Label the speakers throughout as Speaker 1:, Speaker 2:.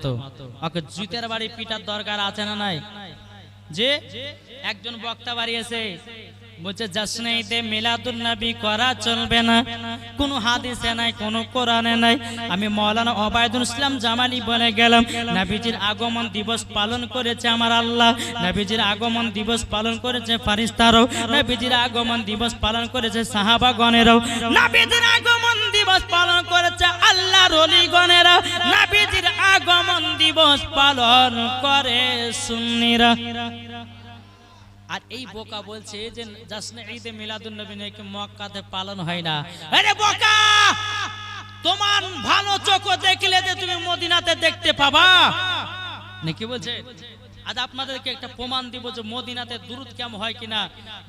Speaker 1: মতো। ওকে জুতের বাড়ি পিটার দরকার আছে না নাই? যে একজন বক্তা বাড়িয়েছে বলছে, জাসনে ঈদে মিলাদুন নবী করা চলবে না। কোনো হাদিসে নাই, কোনো কোরআনে নাই। আমি মৌলানা ওবায়দুল ইসলাম জামালি বলে গেলাম, নবীজির আগমন দিবস পালন করেছে আমার আল্লাহ। নবীজির আগমন দিবস পালন করেছে ফারিস্তারও নবীজির আগমন দিবস পালন করেছে সাহাবাগণেরও। নবীজির আগমন দিবস পালন করেছে আল্লাহ রলিগণেরা নবীজির আগমন দিবস পালন করে সুন্নিরা। আর এই বোকা বলছে যে জাসনে ঈদে মিলাদুন নবী নাকি মক্কাতে পালন হয় না। আরে বোকা! তোমার ভালো চোখ দেখলে যে তুমি মদিনাতে দেখতে পাবা। নাকি বলছে? আজ আপনাদেরকে একটা প্রমাণ দিব যে মদিনাতে দুরুদ কেমন হয় কিনা?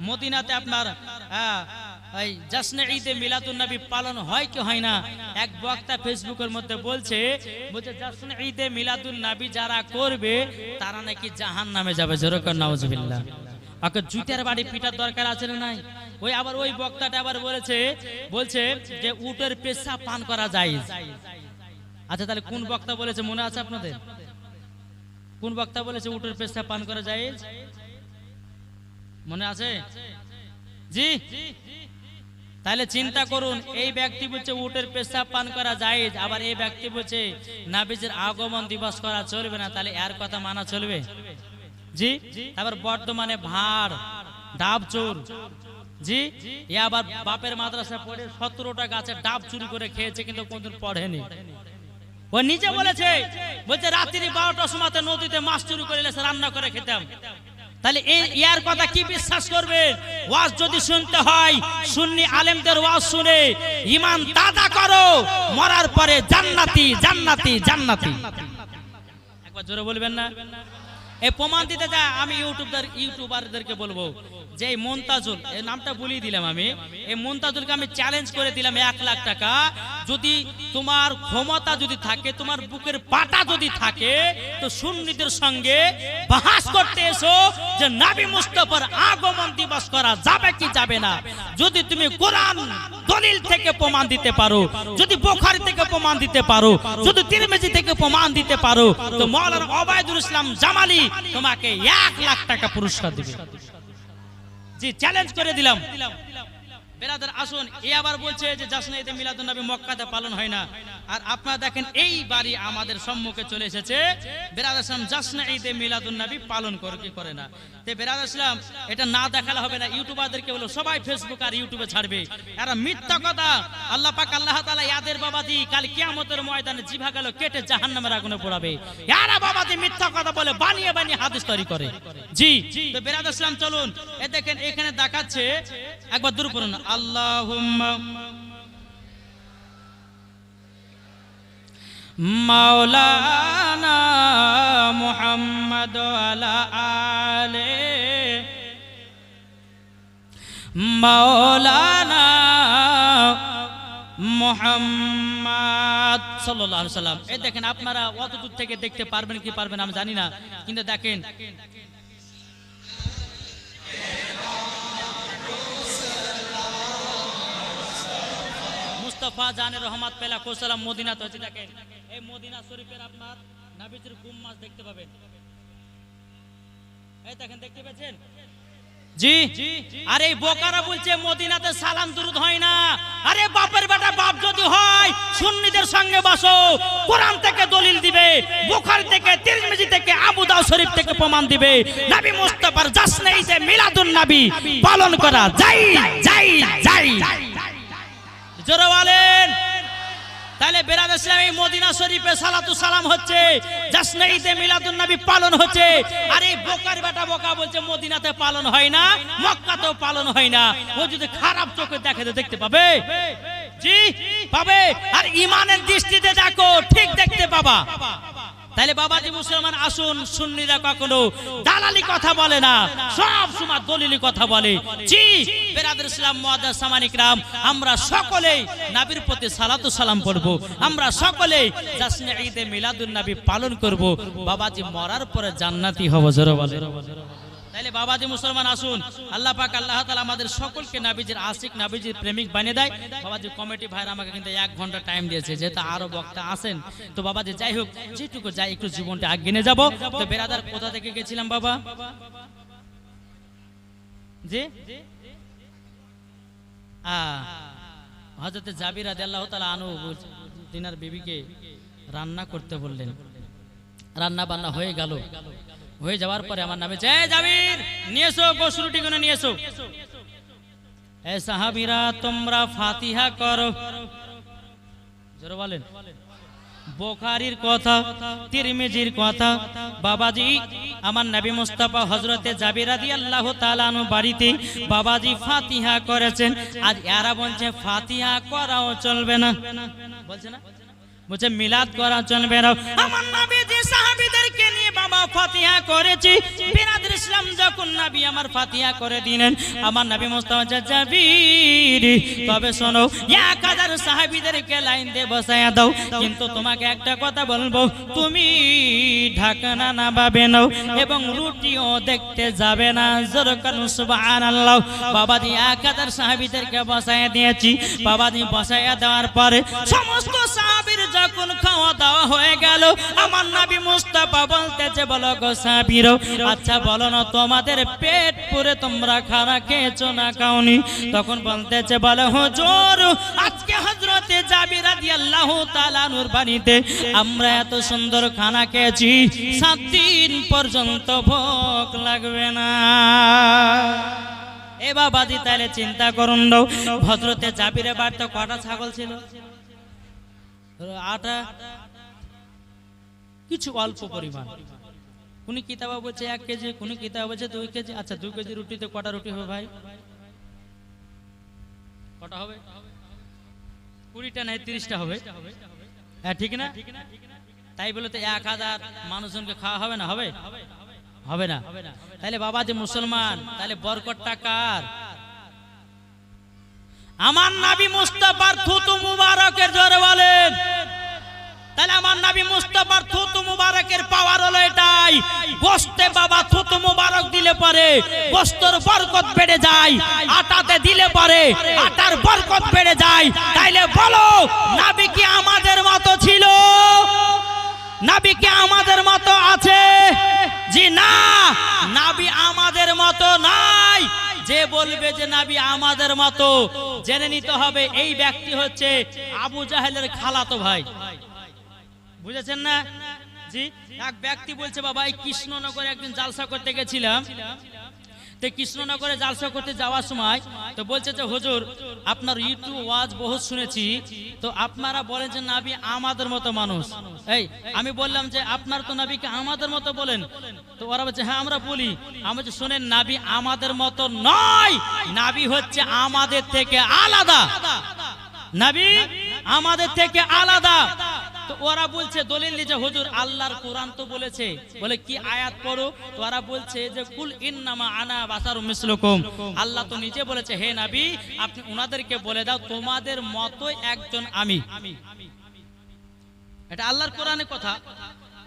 Speaker 1: মদিনাতে আপনার হ্যাঁ, এই জাসনে ঈদে মিলাদুন পালন হয় কি হয় না? এক বক্তা ফেসবুকের মধ্যে বলছে বলছে জাসনে ঈদে মিলাদুন নবী যারা করবে, তারা নাকি জাহান নামে যাবে যেরকম নাউজুবিল্লাহ। ওকে জুতের বাড়ি পিটার দরকার আছে না নাই? ওই আবার ওই বক্তাটা আবার বলেছে, বলছে যে উটের পেশা পান করা যায় আচ্ছা তাহলে কোন বক্তা বলেছে, মনে আছে আপনাদের? কোন বক্তা বলেছে উটের পেশা পান করা যায় মনে আছে? জি? তাহলে চিন্তা করুন, এই ব্যক্তি বলছে উটের পেশাব পান করা যায় আবার এই ব্যক্তি বলছে নাবিজের আগমন দিবস করা চলবে না, তাহলে এর কথা মানা চলবে? জি? তারপর বর্তমানে ভাড়, ডাব চোর। জি? এ আবার বাপের মাদ্রাসা পড়ে সতেরোটা গাছের ডাব চুরি করে খেয়েছে, কিন্তু কোনদিন পড়েনি। ও নিজে বলেছে, বলছে, রাত্রি বারোটার সময় নদীতে মাছ চুরি করে রান্না করে খেতাম। তাহলে এই ইয়ার কথা কি বিশ্বাস করবে ওয়াজ যদি শুনতে হয় সুন্নি আলেমদের ওয়াজ শুনে ইমান তাজা করো মরার পরে জান্নাতি জান্নাতি জান্নাতি। একবার জোরে বলবেন না? এই প্রমাণ দিতে যা আমি ইউটিউবদের ইউটিউবারদেরকে বলব। যে এই মন্তাজুল এই নামটা বলিয়ে দিলাম আমি, এই মন্তাজুলকে আমি চ্যালেঞ্জ করে দিলাম এক লাখ টাকা। যদি তোমার ক্ষমতা যদি থাকে, তোমার বুকের পাটা যদি থাকে, তো সুন্নিদের সঙ্গে বাহাস করতে এসো যে নাবি মুস্তফার আগমন দিবস করা যাবে কি যাবে না। যদি তুমি কোরআন দলিল থেকে প্রমাণ দিতে পারো, যদি বোখারি থেকে প্রমাণ দিতে পারো, যদি তিরমিজি থেকে প্রমাণ দিতে পারো, তো মৌলানা ওবায়দুল ইসলাম জামালি তোমাকে এক লাখ টাকা পুরস্কার দিবে। জি চ্যালেঞ্জ করে দিলাম। বেরাদার আসুন, এ আবার বলছে যে জাসনে ঈদে মিলাদুন নবী মক্কাতে পালন হয় না। আর আপনারা দেখেন, এই বাড়ি আমাদের সম্মুখে চলে এসেছে। বেরাদার ইসলাম জাসনে ঈদে মিলাদুন নবী পালন করে, কি করে না? তে বেরাদার ইসলাম এটা না দেখালে হবে না, ইউটিউবারদেরকে বলো, সবাই ফেসবুক আর ইউটিউবে ছাড়বে। এরা মিথ্যা কথা। আল্লাহ পাক, আল্লাহ তাআলা ইয়াদের বাবাদি কাল কিয়ামতের ময়দানে জিভা গেল, কেটে জাহান্নামের আগুনে পোড়াবে। এরা বাবাদি মিথ্যা কথা বলে, বানিয়ে বানিয়ে হাদিস তৈরি করে। জি, তো বেরাদার ইসলাম চলুন। এ দেখেন, এখানে দেখাচ্ছে, একবার দূর করুন মুহাম্মদ সাল্লাম এই দেখেন, আপনারা অত দূর থেকে দেখতে পারবেন কি পারবেন আমি জানি না, কিন্তু দেখেন মুস্তফা জানের রহমত পেলা কোসালাম মদিনা তো দেখেন, এই মদিনা শরীফের আপনার নাবিজের গুম মাছ দেখতে পাবেন। এই দেখেন, দেখতে পেয়েছেন? জি মদিনাতে সুন্নিদের সঙ্গে বসো, কোরআন থেকে দলিল দিবে থেকে থেকে, আবু থেকে প্রমাণ দিবে। পালন করা। যাই যাই যাই। জোরে বলেন। তাহলে বেরাদ ইসলাম মদিনা শরীফে সালাতু সালাম হচ্ছে জাসনে ঈদে মিলাদুন নবী পালন হচ্ছে। আর এই বোকার বেটা বোকা বলছে, মদিনাতে পালন হয় না, মক্কাতেও পালন হয় না। ও যদি খারাপ চোখে দেখে তো দেখতে পাবে? জি, পাবে। আর ইমানের দৃষ্টিতে দেখো, ঠিক দেখতে পাবা। তাহলে বাবাজি মুসলমান, আসুন, সুন্নিরা কখনো দালালি কথা বলে না, সব সময় দলিলি কথা বলে। জি বেরাদুল ইসলাম মুআদ্দাস সামানিক রাম, আমরা সকলেই নবীর প্রতি সালাতু সালাম পড়ব। আমরা সকলেই জাসনে ঈদে মিলাদুন নবী পালন করব। বাবাজি মরার পরে জান্নাতি হব, জোরে বলে তাইলে বাবাজি মুসলমান আসুন। আল্লাহ পাক, আল্লাহ তাআলা আমাদের সকলকে নাবিজির, আশিক নাবিজির প্রেমিক বানিয়ে দেয়। বাবাজি, কমিটি ভাইরা আমাকে কিন্তু এক ঘণ্টা টাইম দিয়েছে, যেহেতু আরও বক্তা আসেন তো বাবাজি, যাই হোক, যেটুকু যাই, একটু জীবনটা আগে নিয়ে যাব। তো বেরাদার, কোথা থেকে গেছিলাম বাবা? জি? হজরতে জাবির আল্লাহ তালা আনু তিনার বিবিকে রান্না করতে বললেন। রান্না বান্না হয়ে গেল। হয়ে যাওয়ার পরে আমার নামে জয় জাবির নিয়ে এসো গোস রুটি করে নিয়ে এসো এ সাহাবিরা, তোমরা ফাতিহা করো। জোরে বলেন। বোখারির কথা, তিরমিজির কথা, বাবাজি, আমার নবী মুস্তাফা হজরতে জাবিরাদি আল্লাহ তালানু বাড়িতে বাবাজি ফাতিহা করেছেন। আর এরা বলছে, ফাতিহা করাও চলবে না। বলছে না? বলছে, মিলাদ করা চলবে না। আমার বাবা ফাতিহা করেছি। বিরাদুল ইসলাম যখন নবী আমার ফাতিহা করে দিলেন, আমার নবী মুস্তাফা তবে শোনো, এক হাজার সাহাবীদেরকে লাইন দিয়ে বসায়া দাও, কিন্তু তোমাকে একটা কথা বলব, তুমি ঢাকনা না পাবে নাও এবং রুটিও দেখতে যাবে না। জোরকান সুবহানাল্লাহ। বাবাজি, এক হাজার সাহাবীদেরকে বসায়া দিয়েছি। বাবাজি বসায়া দেওয়ার পরে সমস্ত সাহাবীর যখন খাওয়া দাওয়া হয়ে গেল, আমার নবী মুস্তাফা বলতেছে, বলো গো সাহাবীর আচ্ছা বলো না, তোমাদের পেট পুরে তোমরা খানা খেয়েছো না খাওনি? তখন বলতেছে, বলো, হুজুর, আজকে হযরতে জাবির রাদিয়াল্লাহু তাআলা নূর বাড়িতে আমরা এত সুন্দর খানা খেয়েছি, সাত দিন পর্যন্ত ভোগ লাগবে না। এ বাবাজি তাহলে চিন্তা করুন ভদ্রতে জাবিরে বাড়িতে কটা ছাগল ছিল? আটা? কিছু অল্প পরিমাণ। কোন কিতাবা বলছে এক কেজি, কোন কিতাবা বলছে দুই কেজি? আচ্ছা দুই কেজি রুটিতে কটা রুটি হবে ভাই? কটা হবে? কুড়িটা নাই, তিরিশটা হবে? হ্যাঁ ঠিক না? তাই বলে তো এক হাজার মানুষজনকে খাওয়া হবে না, হবে? হবে না। তাহলে বাবা যে মুসলমান তাহলে বরকটটা কার? আমার নাবি মুস্তাফার থুতু মুবারকের জোরে বলেন। তাহলে আমার নাবি মুস্তাফার থুতু মুবারকের পাওয়ার হলো এটাই। গোস্তে বাবা, থুতু মুবারক দিলে পরে গোস্তর বরকত বেড়ে যায়, আটাতে দিলে পরে আটার বরকত বেড়ে যায়। তাইলে বলো, নাবি কি আমাদের মতো ছিল? নাবি কি আমাদের মতো আছে? জি না, নাবি আমাদের মতো নাই। যে বলবে যে নাবি আমাদের মতো, জেনে নিতে হবে এই ব্যক্তি হচ্ছে আবু জাহেলের খালাতো ভাই। বুঝেছেন না? জি? এক ব্যক্তি বলছে, বাবা, এই কৃষ্ণনগরে একদিন জালসা করতে গেছিলাম। তো কৃষ্ণনগরে জালসা করতে যাওয়ার সময় তো বলছে যে, হুজুর, আপনার ইউটিউব ওয়াজ বহুত শুনেছি। তো আপনারা বলেন যে, নাবি আমাদের মতো মানুষ। এই, আমি বললাম যে, আপনার তো নাবিকে আমাদের মতো বলেন। তো ওরা বলছে হ্যাঁ আমরা বলি। আমি বলছি, শোনেন, নাবি আমাদের মতো নয়। নাবি হচ্ছে আমাদের থেকে আলাদা। নাবি, আমাদের থেকে আলাদা। ওরা বলছে, দলিল যে হুজুর আল্লাহর কোরআন তো বলেছে। বলে, কি আয়াত পড়ো? ওরা বলছে যে, কুল আনা মিসলুকুম। আল্লাহ তো নিজে বলেছে, হে আপনি বলে দাও, তোমাদের একজন আমি। এটা আল্লাহর কথা।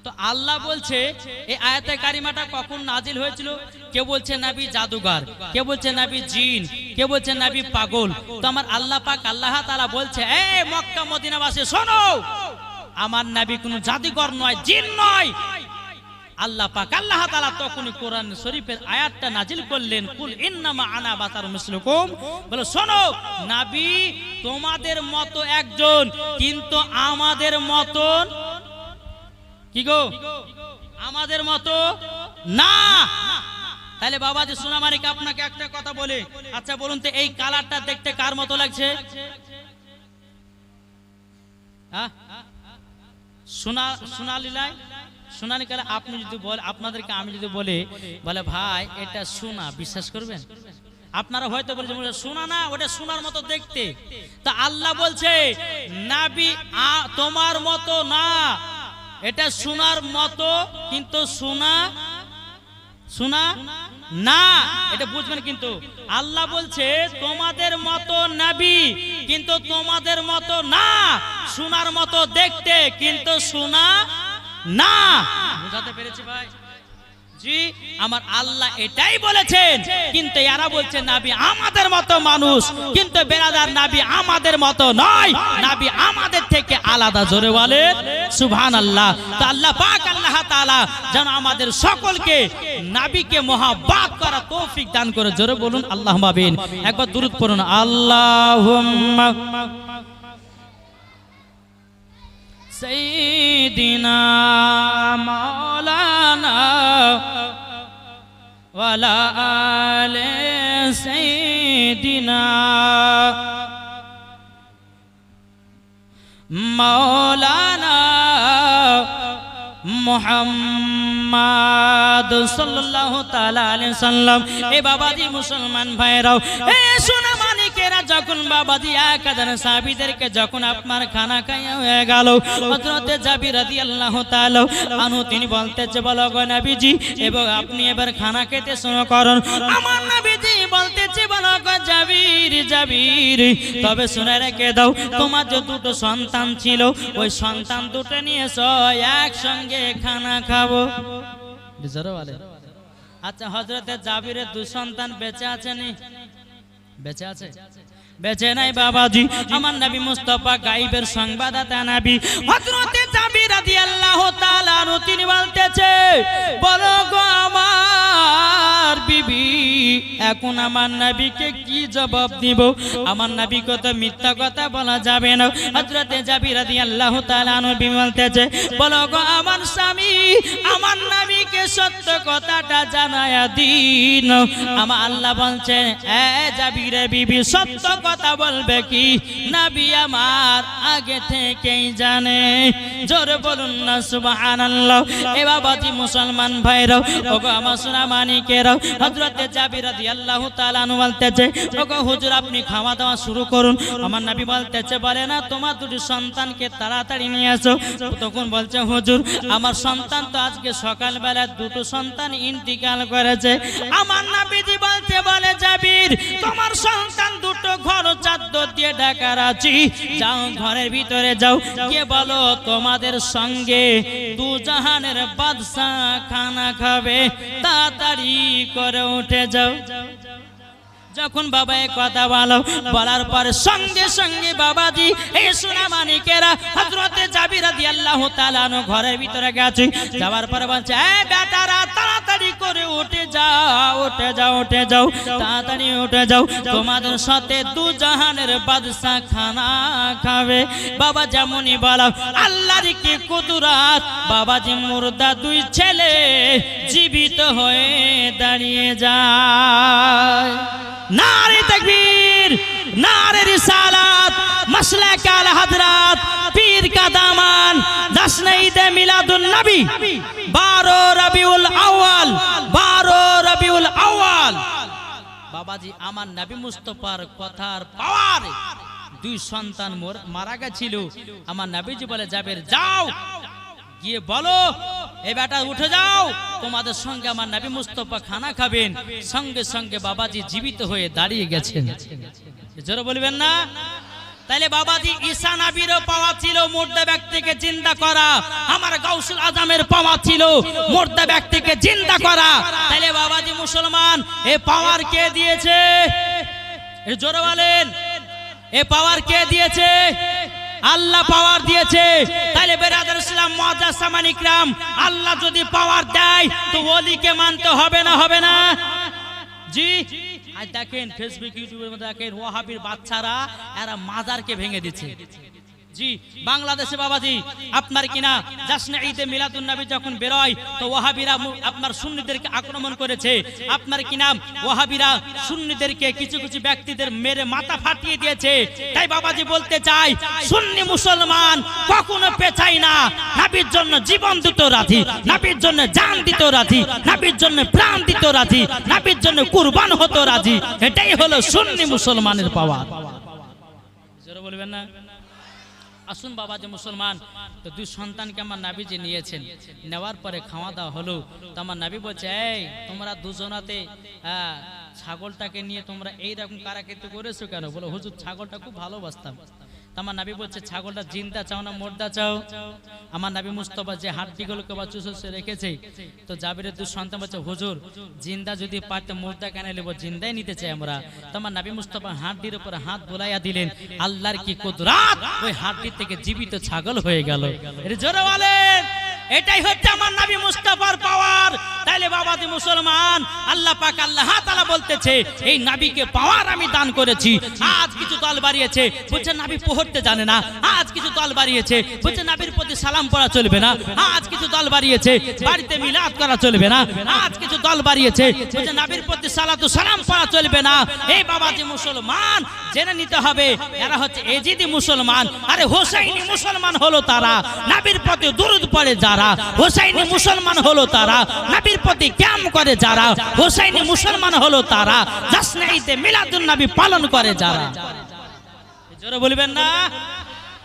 Speaker 1: তো আল্লাহ বলছে, এই আয়াতে কারিমাটা কখন নাজিল হয়েছিল? কেউ বলছে, নাবি জাদুঘর। কেউ বলছে, নাবি জিন। কেউ বলছে, নাবি পাগল। তো আমার আল্লাহ পাক আল্লাহ তাআলা বলছে মক্কা মদিনাবাসী, শোনো! আমার নাবি কোনো জাদুঘর নয়, জিন নয়। আল্লাহ পাক, আল্লাহ তাআলা তখনই কোরআন শরীফের আয়াতটা নাজিল করলেন, কুল ইন্নামা আনা বাতার মিসলুকুম। বলে, শোনো, নাবি তোমাদের মতো একজন, কিন্তু আমাদের মতন কি গো? আমাদের মতো না। তাহলে বাবা যে সোনামানিক আপনাকে একটা কথা বলে। আচ্ছা বলুন তো, এই কালারটা দেখতে কার মতো লাগছে? হ্যাঁ? সোনা সোনালীলায় সোনালি কালে আপনি যদি বলে, আপনাদেরকে আমি যদি বলি, বলে, ভাই, এটা সোনা বিশ্বাস করবেন? আপনারা হয়তো বলছেন শোনা সোনা না, ওটা শোনার মতো দেখতে। তা আল্লাহ বলছে, নাবি তোমার মতো না। এটা শোনার মতো, কিন্তু সোনা সোনা না, এটা বুঝবেন কিন্তু। আল্লাহ বলছে, তোমাদের মতো নাবি কিন্তু তোমাদের মতো না। শোনার মতো দেখতে কিন্তু শোনা না। বুঝাতে পেরেছি ভাই? জি আমার আল্লাহ এটাই বলেছেন কিন্তু এরা বলছে নাবি আমাদের মতো মানুষ কিন্তু বেরাদার নাবি আমাদের মতো নয় নাবি আমাদের থেকে আলাদা জোরে বলে সুবহান আল্লাহ তো আল্লাহ পাক আল্লাহ তাআলা যেন আমাদের সকলকে নাবিকে মহাব্বাত করা তৌফিক দান করে জোরে বলুন আল্লাহ মাবিন একবার দুরুদ পড়ুন আল্লাহুম্মা سيدنا مولانا ولا آل سيدنا مولانا মোহাম্মদ সাল্লাল্লাহু তাআলা আলাইহি সাল্লাম এ বাবাজি মুসলমান ভাইরাও এ সোনা মানিকেরা যখন বাবাজি এক হাজার সাহাবীদেরকে যখন আপনার খানা খাইয়া হয়ে গেল, হযরতে জাবির রাদিয়াল্লাহু তাআলা আনু তিনি বলতেছে, বলো গো নবীজি, এবং আপনি এবার খানা খেতে শুরু করুন। আমার নবীজি বলতেছে, বলো গো জাবির জাবির, তবে শুনে রেখে দাও, তোমার যে দুটো সন্তান ছিল, ওই সন্তান দুটো নিয়ে একসঙ্গে খানা খাব। আচ্ছা হজরতে জাবিরের দু সন্তান বেঁচে আছে নি? বেঁচে আছে? বেঁচে নাই বাবাজি। আমার নবী মুস্তফা গাইবের সংবাদদাতা নবী। হযরতে জাবির রাদিয়াল্লাহু তাআলা তিনি বলতেছে, বলো গো আমার বিবি, এখন আমার নবীকে কি জবাব দিব? আমার নবীকে তো মিথ্যা কথা বলা যাবে না। হযরতে জাবির রাদিয়াল্লাহু তাআলা আনহু বিবি বলতেছে, বলো গো আমার স্বামী, আমার নবীকে সত্য কথাটা জানায়া দিন। আমার আল্লাহ বলছেন এ জাবিরে বিবি, সত্য কথা বলবে কি? নবী আমার আগে থেকেই জানে। জোরে বলুন না, সুবহানাল্লাহ। এ বাবাজি মুসলমান ভাইরাও, ওগো আমার সোনা মানিকেরাও, হযরতে জাবির রাদিয়াল্লাহু তাআলা আনহু বলতেছে, ওগো হুজুর আপনি খাওয়া দাওয়া শুরু করুন। আমার নবী বলতেছে, বলে না, তোমার দুটি সন্তানকে তাড়াতাড়ি নিয়ে আসো। তখন বলছে, হুজুর, আমার সন্তান তো আজকে সকালবেলা দুটো সন্তান ইন্তিকাল করেছে। আমার নাবিজি বলতে বলে, জাবির, তোমার সন্তান দিয়ে ঢাকার আছি। যাও ঘরের ভিতরে যাও। কে বলো তোমাদের সঙ্গে দু জাহানের বাদশা খানা খাবে। তাড়াতাড়ি করে উঠে যাও। যখন বাবা কথা বলো, বলার পর সঙ্গে সঙ্গে বাবাজি এই সোনা মানিকেরা, হযরতে জাবির রাদিয়াল্লাহু তাআলা আনহু ঘরের ভিতরে গেছে। যাওয়ার পর বলছে এই বেটারা তাড়াতাড়ি করে উঠে যাও উঠে যাও উঠে যাও, তাড়াতাড়ি উঠে যাও। তোমাদের সাথে দু জাহানের বাদশা খানা খাবে। বাবা যেমনই বলো আল্লাহর কি কুদরাত? বাবাজি মুর্দা দুই ছেলে জীবিত হয়ে দাঁড়িয়ে যায়। নারে তাকবীর, নারে রিসালাত মাসলাক আল হযরত পীর কা দামান জশ্ন ঈদ মিলাদুন নবী। 12 রবিউল আউয়াল 12 রবিউল আউয়াল। বাবাজি, আমার নবী মুস্তফার কথার পাওয়ার। দুই সন্তান মোর- গেছিল। আমার নবীজি বলে যাবের যাও। গিয়ে বলো, এ বেটা, উঠে যাও। তোমাদের সঙ্গে আমার নবী মুস্তফা খানা খাবেন। সঙ্গে সঙ্গে বাবাজি জীবিত হয়ে দাঁড়িয়ে গেছেন। জোরে বলবেন না? তাইলে বাবাজি ঈসা নাবিরও পাওয়া ছিল মুর্দা ব্যক্তিকে চিন্তা করা। আমার গাউসুল আজমের পাওয়া ছিল মুর্দা ব্যক্তিকে চিন্তা করা। তাহলে বাবাজি মুসলমান, এ পাওয়ার কে দিয়েছে? জোরে বলেন। এ পাওয়ার কে দিয়েছে? আল্লাহ পাওয়ার দিয়েছে। তাহলে বেরাদার ইসলাম মুআজ্জাজ সামান ইকরাম, আল্লাহ যদি পাওয়ার দেয়, তো ওলিকে মানতে হবে না হবে না? জি? আজ দেখেন ফেসবুক ইউটিউবের মধ্যে দেখেন ওয়াহাবির বাচ্চারা এরা মাজারকে ভেঙে দিচ্ছে জি, বাংলাদেশে বাবাজি, আপনার কিনা জাসনে ঈদে মিলাদুন নবী যখন বেরোয়, তো ওয়াহাবিরা আপনার সুন্নিদেরকে আক্রমণ করেছে। আপনার কিনা ওয়াহাবিরা সুন্নিদেরকে কিছু কিছু ব্যক্তিদের মেরে মাথা ফাটিয়ে দিয়েছে। তাই বাবাজি বলতে চাই সুন্নি মুসলমান কখনো পেছাই না। নাবির জন্য জীবন দিত রাজি নাবির জন্য জান দিত রাজি নাবির জন্য প্রাণ দিত রাজি নাবির জন্য কুরবান হতো রাজি এটাই হলো সুন্নি মুসলমানের পাওয়া বলবেন না? আসুন বাবা যে মুসলমান। তো দুই সন্তানকে আমার নাবিজি নিয়েছেন। নেওয়ার পরে খাওয়া দাওয়া হলো। তো আমার নাবি বলছে, এই, তোমরা দুজনাতে হ্যাঁ ছাগলটাকে নিয়ে তোমরা এইরকম কারাকৃতি করেছ কেন? বলো, হুজুর, ছাগলটা খুব ভালোবাসতাম। আমার নাবি বলছে, ছাগলটা জিন্দা চাও না মোর্দা চাও? আমার নাবি মুস্তফা যে হাড্ডিগুলোকে বা চুষে রেখেছে, তো জাবিরের দু সন্তান বলছে, হুজুর, জিন্দা যদি পারতে মোর্দা কেন নেব? জিন্দাই নিতে চাই আমরা। তো আমার নাবি মুস্তফা হাড্ডির উপর হাত বোলাইয়া দিলেন, আল্লাহর কি কুদরাত? ওই হাড্ডি থেকে জীবিত ছাগল হয়ে গেল। জোরে বলেন। এটাই হচ্ছে আমার নাবি মুস্তাফার পাওয়ার। তাইলে বাবাজি মুসলমান, আল্লাহ পাক আল্লাহ তাআলা বলতেছে, এই নাবিকে পাওয়ার আমি দান করেছি। আজ কিছু দল বাড়িয়েছে, বলছে নাবি পড়তে জানে না। আজ কিছু দল বাড়িয়েছে, বলছে নাবির প্রতি সালাম পড়া চলবে না। আজ কিছু দল বাড়িয়েছে, বাড়িতে মিলাদ করা চলবে না। আজ কিছু দল বাড়িয়েছে। নবীর প্রতি সালাতু সালাম পড়া চলবে না। এই বাবাজি মুসলমান, জেনে নিতে হবে, এরা হচ্ছে এজিদি মুসলমান। আরে হোসাইনি মুসলমান হলো তারা। নাবির প্রতি দুরুদ পড়ে যারা। হোসাইনি মুসলমান হলো তারা। নাবির প্রতি ক্যাম করে যারা। হোসাইনি মুসলমান হলো তারা। জাসনে ঈদে মিলাদুন নবী পালন করে যারা। জোরে বলবেন না?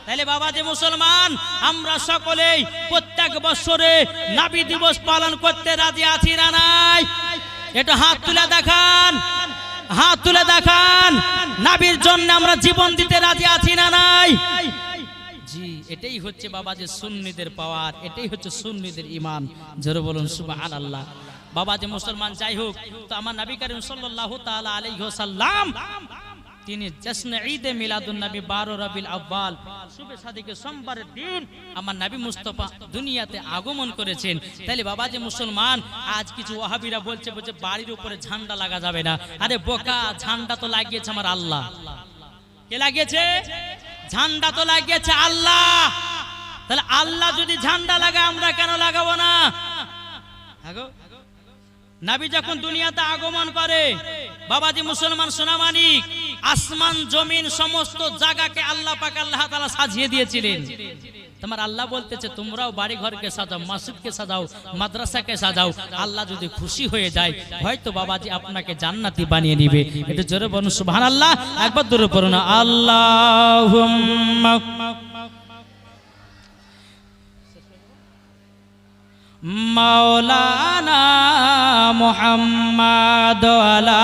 Speaker 1: তাহলে বাবা যে মুসলমান, আমরা সকলেই প্রত্যেক বছরে নাবি দিবস পালন করতে রাজি আছি না নাই? এটা হাত তুলে দেখান, হাত তুলে দেখান, নাবির জন্য আমরা জীবন দিতে রাজি আছি না নাই? জি, এটাই হচ্ছে বাবা যে সুন্নিদের পাওয়ার, এটাই হচ্ছে সুন্নিদের ইমান জোরে বলুন সুবহান আল্লাহ বাবা যে মুসলমান, যাই হোক, তো আমার নবী করিম সাল্লাল্লাহু তাআলা আলাইহি তিনি জশ্ন ঈদে মিলাদুন নবী বারো রবিল আব্বাল শুভে সাদিকে সোমবারের দিন আমার নবী মুস্তফা দুনিয়াতে আগমন করেছেন। তাহলে বাবা যে মুসলমান, আজ কিছু ওয়াহাবিরা বলছে বলছে বাড়ির উপরে ঝান্ডা লাগা যাবে না। আরে বোকা, ঝান্ডা তো লাগিয়েছে আমার আল্লাহ। কে লাগিয়েছে? ঝান্ডা তো লাগিয়েছে আল্লাহ। তাহলে আল্লাহ যদি ঝান্ডা লাগায়, আমরা কেন লাগাবো না? নাবি যখন দুনিয়াতে আগমন করে, বাবাজি মুসলমান সোনামানিক আসমান, জমিন, সমস্ত জায়গাকে আল্লাহ পাক আল্লাহ তাআলা সাজিয়ে দিয়েছিলেন। তোমার আল্লাহ বলতেছে, তোমরাও বাড়ি ঘরকে সাজাও, মসজিদকে সাজাও, মাদ্রাসাকে সাজাও। আল্লাহ যদি খুশি হয়ে যায়, হয়তো বাবাজি আপনাকে জান্নাতি বানিয়ে নিবে এটা জোরে বলুন, সুবহানাল্লাহ। একবার দূরে পড়ুন, আল্লাহুম্মা মাওলানা মুহাম্মাদ আলা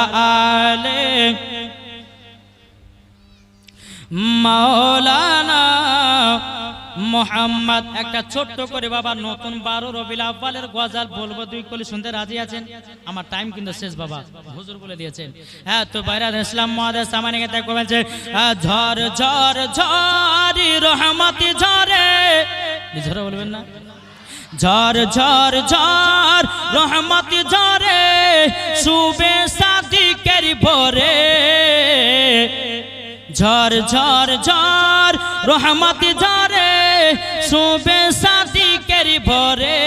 Speaker 1: আলে মাওলানা মোহাম্মদ একটা ছোট্ট করে বাবা নতুন বারো রবিল আব্বালের গজাল বলব দুই কলি শুনতে রাজি আছেন? আমার টাইম কিন্তু শেষ বাবা হুজুর বলে দিয়েছেন। হ্যাঁ তো বাইরে ইসলাম মহাদেশ সামানে গেতে আহ, ঝড় ঝড় ঝড়ি রহমতি ঝরে ঝরে বলবেন না? ঝড় ঝড় ঝড় রহমতি ঝরে শুবে সাদিকের ভরে। ঝড় ঝড় ঝড় রহমতি ঝরে শুবে সাদিকের ভরে।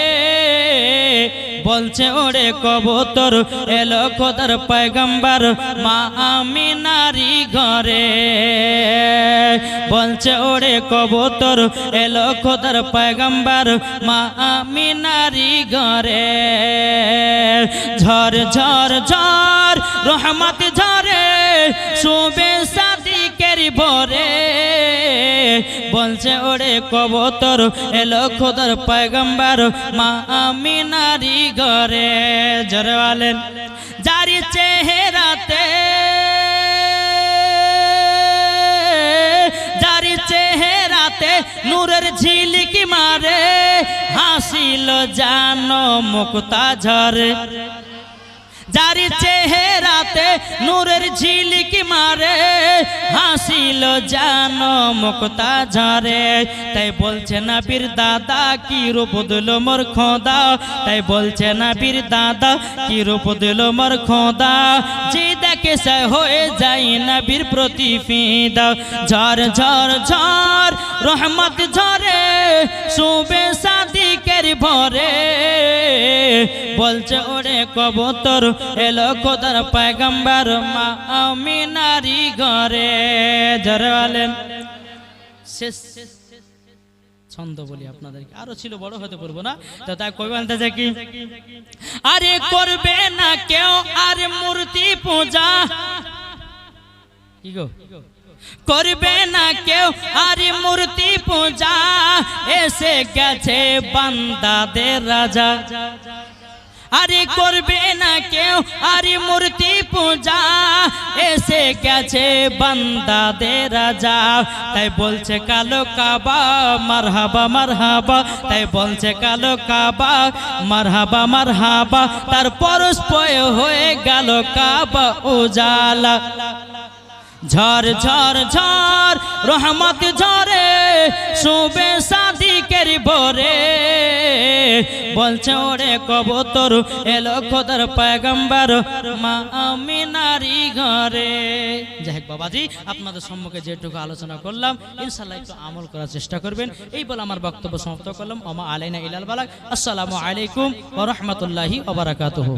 Speaker 1: বলছে, ওরে কবুতর, এলো খোদার পয়গম্বর, মা আমি নারী ঘরে। বলছে, ওরে কবুতর, এলো খোদার পয়গম্বর, মা আমি নারী ঘরে। ঝড় ঝড় ঝড় রহমত ঝরে শুবে সাদিকের ভরে। বলছে, ওরে কবুতর, এলো খোদার পয়গম্বর, মা আমি নারী ঘরে। জরে বলেন জারি চেহারাতে জারি চেহারাতে নূরের ঝিলিকি মারে, হাসিল জানো মুক্তা ঝরে। যারি চেহারাতে নূরের ঝিলিকি মারে, হাসিল জানো মুক্তা ঝরে। তাই বলছে না বীর দাদা, কি রূপ দিল মোর খোদা? তাই বলছে না বীর দাদা, কি রূপ দিল মোর খোদা? যে দেখে সে হয়ে যাই না বীর প্রতি ফিদা ঝড় ঝর ঝড় রহমত ঝরে শুবে সাদিকের ভরে। বলছে, ওরে কবুতর এলো খোদার পয়গম্বর মা, আমি নারী ঘরে। জরে বলেন শেষ ছন্দ বলি আপনাদেরকে। আরও ছিল, বড় হতে পারব না। তো তাই কই বলতেছে কি আরে করবে না কেউ, আরে মূর্তি পূজা। কি গো? করবে না কেউ, আরে মূর্তি পূজা। এসে গেছে বান্দাদের রাজা। আরে করবে না কেউ, আরে মূর্তি পূজা, এসে গেছে বান্দাদের রাজা। তাই বলছে, কালো কাবা, মারহাবা মারহাবা। তাই বলছে, কালো কাবা, মারহাবা মারহাবা। তার পরস্পয় হয়ে গেল কাবা উজালা। ঝড় ঝড় ঝড় রহমত ঝরে শুবে সাদিকের ভরে। বলছে, ওরে কবতর, এলো খোদার পয়গম্বর, মা আমি নারী ঘরে। যাই বাবাজি, আপনাদের সম্মুখে যেটুকু আলোচনা করলাম ইনশাল্লাহ একটু আমল করার চেষ্টা করবেন। এই বলে আমার বক্তব্য সমাপ্ত করলাম। ওমা আলাইনা ইলাল বালাক আসসালামু আলাইকুম ওয়া রাহমাতুল্লাহি ওয়া বারাকাতুহু।